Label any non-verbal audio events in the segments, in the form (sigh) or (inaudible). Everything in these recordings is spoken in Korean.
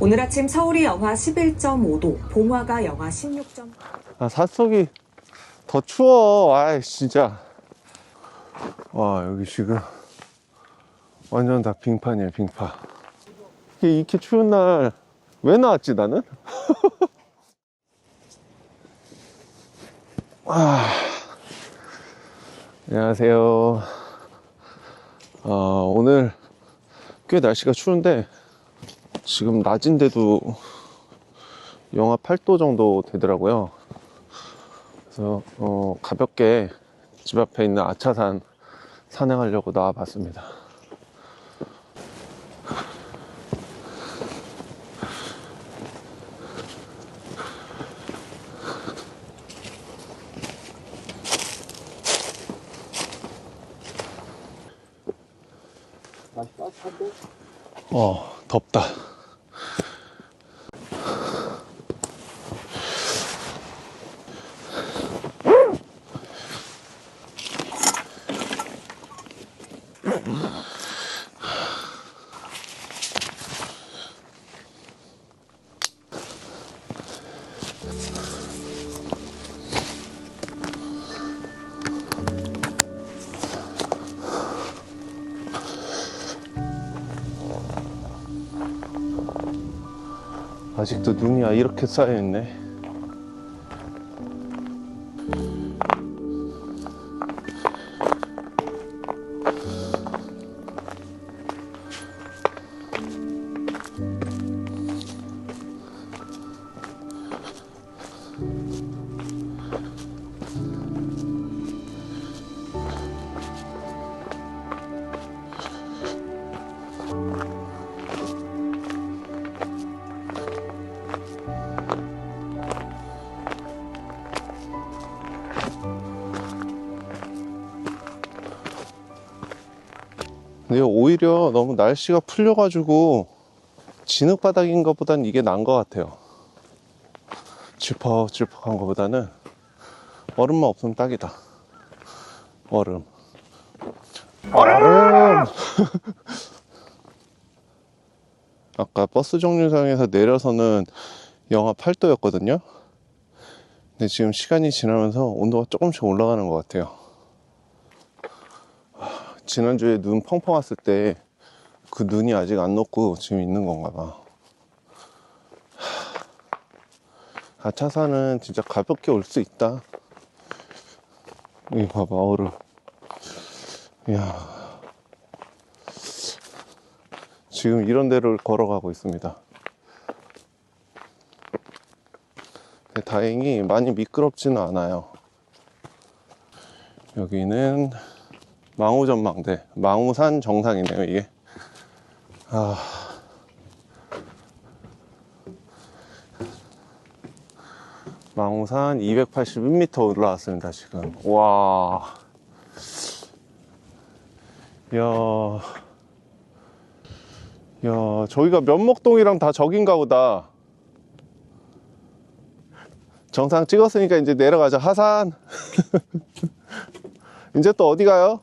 오늘 아침 서울이 영하 11.5도, 봉화가 영하 16.8도. 아, 산속이 더 추워. 아이, 진짜. 와, 여기 지금 완전 다 빙판이에요, 빙판. 이게 이렇게 추운 날 왜 나왔지, 나는? (laughs) 아, 안녕하세요. 어, 오늘 꽤 날씨가 추운데 지금 낮인데도 영하 8도 정도 되더라고요. 그래서 어, 가볍게 집 앞에 있는 아차산 산행하려고 나와봤습니다. 어, 덥다. 아직도 눈이 아, 이렇게 쌓여있네. 오히려 너무 날씨가 풀려가지고 진흙바닥인 것보단 이게 나은 것 같아요. 질퍽질퍽한 것보다는 얼음만 없으면 딱이다. 얼음. 얼음! (laughs) 아까 버스 정류장에서 내려서는 영하 8도였거든요. 근데 지금 시간이 지나면서 온도가 조금씩 올라가는 것 같아요. 지난주에 눈 펑펑 왔을 때 그 눈이 아직 안 녹고 지금 있는 건가 봐. 하, 아차산은 진짜 가볍게 올 수 있다. 여기 봐봐, 얼음. 이야. 지금 이런 데를 걸어가고 있습니다. 다행히 많이 미끄럽지는 않아요. 여기는 망우전망대, 망우산 정상이네요, 이게. 아. 망우산 281m 올라왔습니다, 지금. 와. 야. 야, 저기가 면목동이랑 다 저긴가 보다. 정상 찍었으니까 이제 내려가자. 하산. (laughs) 이제 또 어디 가요?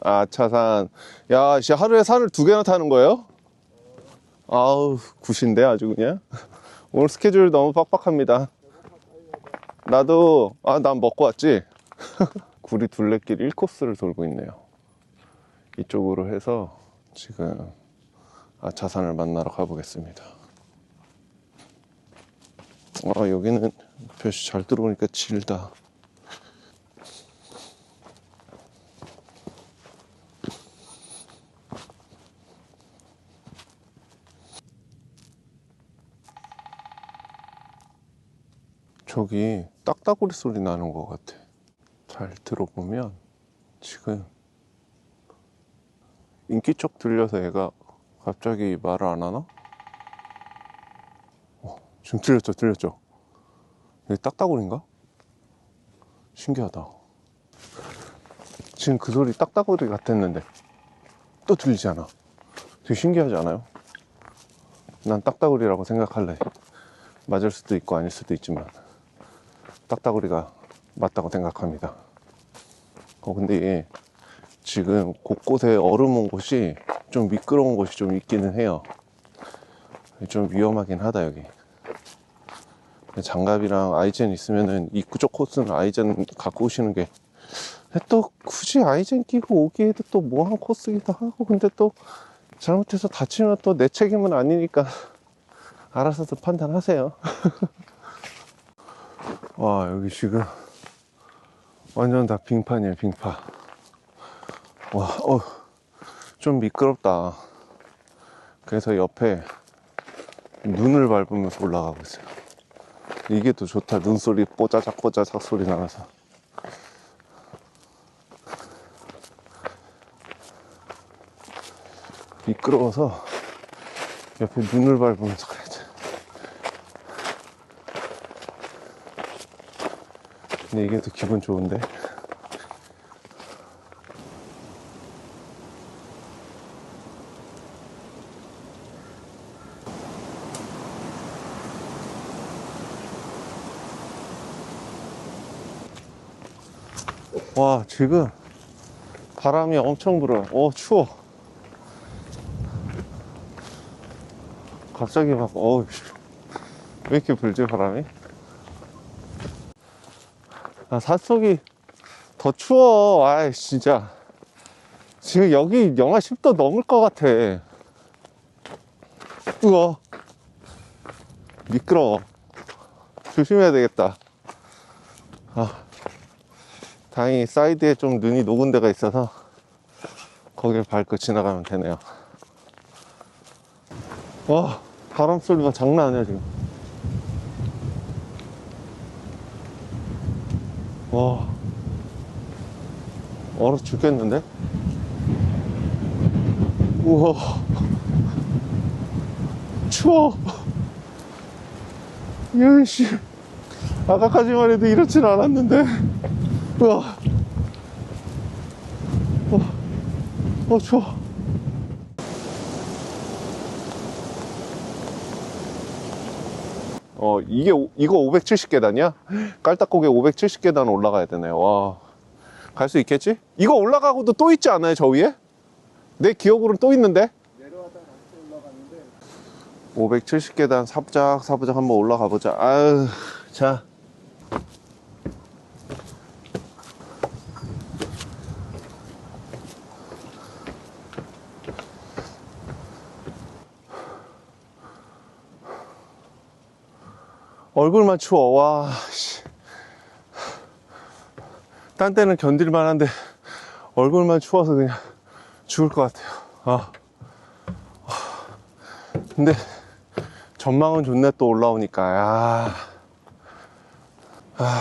아차산. 야, 씨 하루에 산을 두 개나 타는 거예요? 아우, 굿인데 아주 그냥. (laughs) 오늘 스케줄 너무 빡빡합니다. 나도 아, 난 먹고 왔지. (laughs) 구리 둘레길 1코스를 돌고 있네요. 이쪽으로 해서 지금 아차산을 만나러 가보겠습니다. 아, 여기는 볕이 잘 들어오니까 질다. 저기 딱따구리 소리 나는 것 같아. 잘 들어보면 지금 인기척 들려서 애가 갑자기 말을 안 하나? 어, 지금 들렸죠, 들렸죠? 이게 딱따구리인가? 신기하다. 지금 그 소리 딱따구리 같았는데 또 들리지 않아. 되게 신기하지 않아요? 난 딱따구리라고 생각할래. 맞을 수도 있고 아닐 수도 있지만 딱따구리가 맞다고 생각합니다. 어, 근데 지금 곳곳에 얼음 온 곳이 좀 미끄러운 곳이 좀 있기는 해요. 좀 위험하긴 하다 여기 장갑이랑 아이젠 있으면은 입구 쪽 코스는 아이젠 갖고 오시는 게 또 굳이 아이젠 끼고 오기에도 또 뭐한 코스기도 하고 근데 또 잘못해서 다치면 또 내 책임은 아니니까 (laughs) 알아서도 판단하세요 (laughs) 와 여기 지금 완전 다 빙판이에요 빙판. 와어좀 미끄럽다. 그래서 옆에 눈을 밟으면서 올라가고 있어요. 이게 더 좋다 눈소리 뽀자작 뽀자작 소리 나면서. 미끄러워서 옆에 눈을 밟으면서 가야지 근데 이게 더 기분 좋은데. 와 지금 바람이 엄청 불어요. 어 추워. 갑자기 막 어우 왜 이렇게 불지 바람이 아 산속이 더 추워. 아이 진짜. 지금 여기 영하 10도 넘을 것 같아. 우와. 미끄러워. 조심해야 되겠다. 아 다행히 사이드에 좀 눈이 녹은 데가 있어서 거길 밟고 지나가면 되네요. 와, 바람 소리가 장난 아니야, 지금. 와, 얼어 죽겠는데? 우와, 추워. 야씨, 아까까지만 해도 이렇진 않았는데. 우와. 어, 어, 추워. 어, 이게, 오- 이거 570계단이야? 깔딱고개 570계단 올라가야 되네요. 와. 갈 수 있겠지? 이거 올라가고도 또 있지 않아요, 저 위에? 내 기억으로는 또 있는데? 내려왔다가 다시 올라갔는데 570계단 사부작 사부작 한번 올라가 보자. 아유, 자. 얼굴만 추워. 와, 씨. 딴 때는 견딜만 한데 얼굴만 추워서 그냥 죽을 것 같아요. 아. 근데 전망은 좋네 또 올라오니까 야. 아,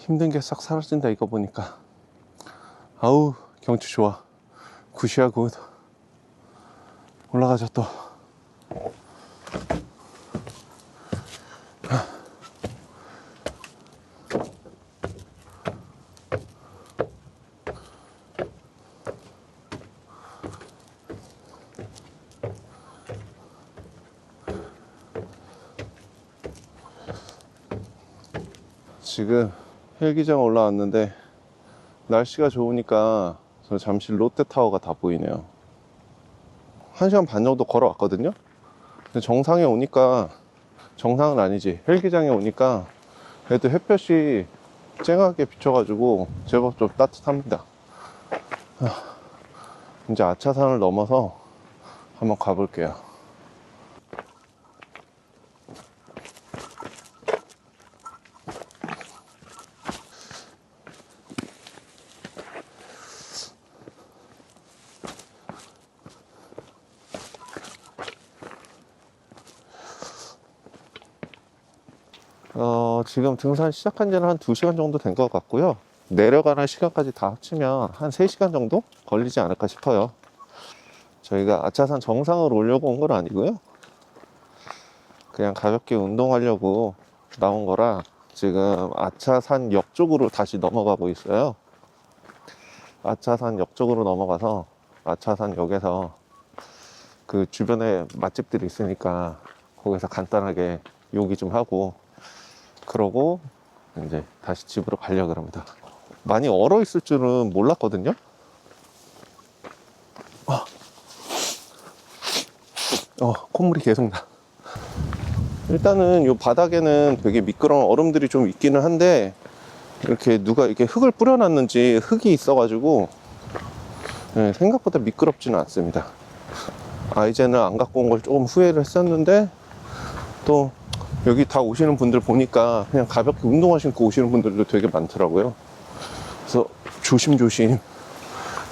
힘든 게 싹 사라진다 이거 보니까 아우 경치 좋아 굿이야 굿 올라가자 또 지금 헬기장 올라왔는데 날씨가 좋으니까 저 잠실 롯데타워가 다 보이네요. 한 시간 반 정도 걸어왔거든요. 근데 정상에 오니까 정상은 아니지. 헬기장에 오니까 그래도 햇볕이 쨍하게 비춰가지고 제법 좀 따뜻합니다. 아, 이제 아차산을 넘어서 한번 가볼게요. 어, 지금 등산 시작한 지는 한 2시간 정도 된 것 같고요. 내려가는 시간까지 다 합치면 한 3시간 정도 걸리지 않을까 싶어요. 저희가 아차산 정상을 오려고 온 건 아니고요. 그냥 가볍게 운동하려고 나온 거라 지금 아차산 역 쪽으로 다시 넘어가고 있어요. 아차산 역 쪽으로 넘어가서 아차산 역에서 그 주변에 맛집들이 있으니까 거기서 간단하게 요기 좀 하고 그러고 이제 다시 집으로 가려고 합니다. 많이 얼어 있을 줄은 몰랐거든요. 어, 어 콧물이 계속 나. 일단은 요 바닥에는 되게 미끄러운 얼음들이 좀 있기는 한데 이렇게 누가 이렇게 흙을 뿌려놨는지 흙이 있어가지고 네, 생각보다 미끄럽지는 않습니다. 아 이제는 안 갖고 온 걸 조금 후회를 했었는데 또 여기 다 오시는 분들 보니까 그냥 가볍게 운동화 신고 오시는 분들도 되게 많더라고요. 그래서 조심조심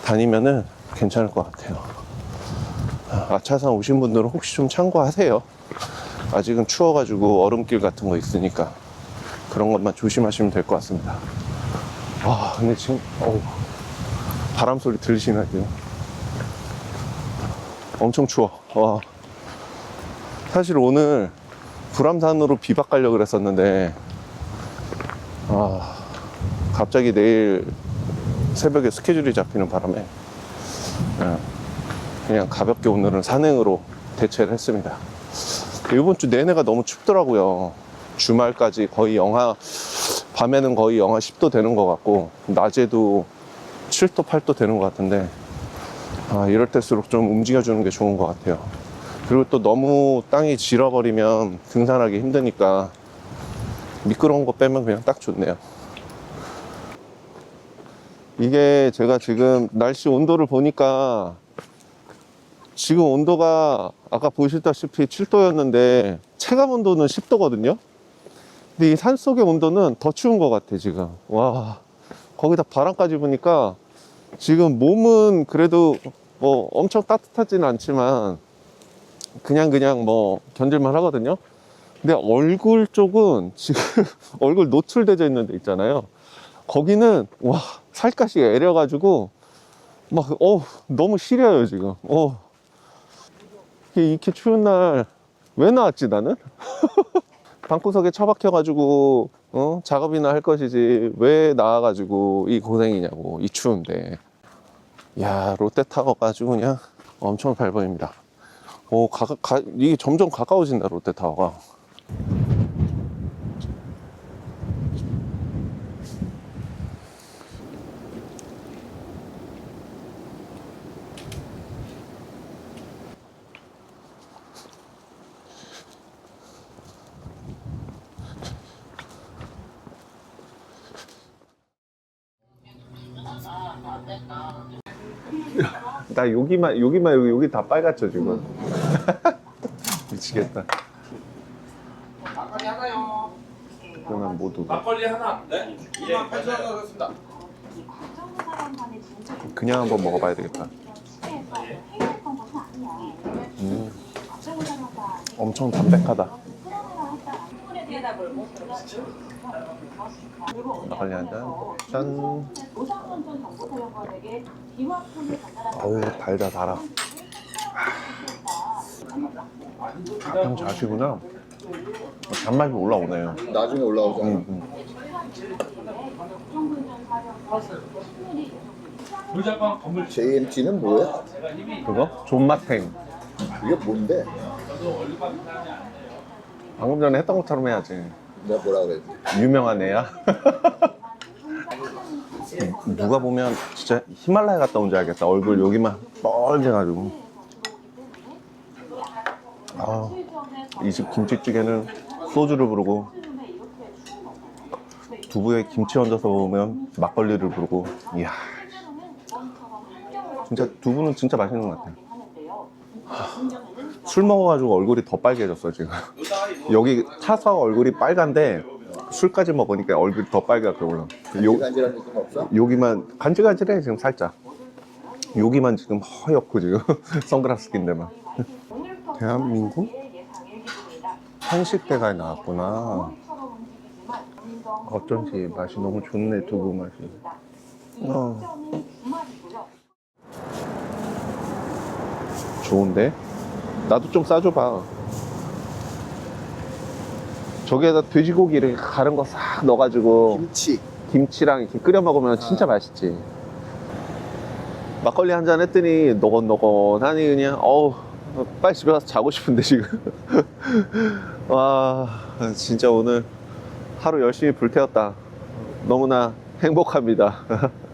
다니면은 괜찮을 것 같아요. 아, 아차산 오신 분들은 혹시 좀 참고하세요. 아직은 추워가지고 얼음길 같은 거 있으니까 그런 것만 조심하시면 될 것 같습니다. 와, 근데 지금 어우, 바람 소리 들리시나요? 엄청 추워. 와. 사실 오늘 불암산으로 비박 가려고 그랬었는데 아, 갑자기 내일 새벽에 스케줄이 잡히는 바람에 예, 그냥 가볍게 오늘은 산행으로 대체를 했습니다. 이번 주 내내가 너무 춥더라고요. 주말까지 거의 영하, 밤에는 거의 영하 10도 되는 것 같고, 낮에도 7도, 8도 되는 것 같은데, 아, 이럴 때일수록 좀 움직여주는 게 좋은 것 같아요. 그리고 또 너무 땅이 질어버리면 등산하기 힘드니까, 미끄러운 거 빼면 그냥 딱 좋네요. 이게 제가 지금 날씨 온도를 보니까 지금 온도가 아까 보시다시피 7도였는데 체감 온도는 10도거든요. 근데 이 산속의 온도는 더 추운 것 같아 지금. 와 거기다 바람까지 부니까 지금 몸은 그래도 뭐 엄청 따뜻하지는 않지만 그냥 그냥 뭐 견딜만 하거든요. 근데 얼굴 쪽은 지금 (laughs) 얼굴 노출되어 있는 데 있잖아요. 거기는 와 살갗이 애려 가지고 막 어 너무 시려요 지금. 어 이렇게, 추운 날 왜 나왔지 나는? (laughs) 방구석에 처박혀 가지고 어? 작업이나 할 것이지 왜 나와 가지고 이 고생이냐고 이 추운데 야 롯데타워가 아주 그냥 엄청 잘 보입니다 오 가, 가, 이게 점점 가까워진다 롯데타워가. 나 여기만 여기만 여기 여기 다 빨갛죠 지금 (laughs) 미치겠다 막걸리 하나요. 그러면 모두 막걸리 하나. 네. 2만 8천 원 하겠습니다. 그냥 한번 먹어봐야 되겠다 음, 엄청 담백하다 막걸리 한 잔 짠 어우 달다 달아 형 자시구나 단맛이 올라오네요 나중에 올라오죠. 음, 음. 물자방 건물 JMT는 뭐야? 그거? 존맛탱 이게 뭔데? 방금 전에 했던 것처럼 해야지 내가 뭐라 그랬지? 유명한 애야 (laughs) 누가 보면 진짜 히말라야 갔다 온 줄 알겠다 얼굴 여기만 뻘개가지고 아, 이 집 김치찌개는 소주를 부르고 두부에 김치 얹어서 먹으면 막걸리를 부르고. 이야 진짜 두부는 진짜 맛있는 것 같아 술 먹어가지고 얼굴이 더 빨개졌어 지금. 여기 타서 얼굴이 빨간데 술까지 먹으니까 얼굴이 더 빨갛게 올라. 요, 간질한 느낌 없어? 여기만 간질간질해 지금 살짝. 여기만 지금 허옇고 지금. (laughs) 선글라스 낀 데만 대한민국 한식대가에 나왔구나 어쩐지 맛이 너무 좋네 두부 맛이 어. 좋은데? 나도 좀 싸줘봐 저기에다 돼지고기 이렇게 가른 거 싹 넣어가지고 김치. 김치랑 이렇게 끓여 먹으면 진짜 맛있지. 막걸리 한 잔 했더니 노곤노곤하니 그냥 어우 빨리 집에 가서 자고 싶은데 지금. (laughs) 와 진짜 오늘 하루 열심히 불태웠다. 너무나 행복합니다. (laughs)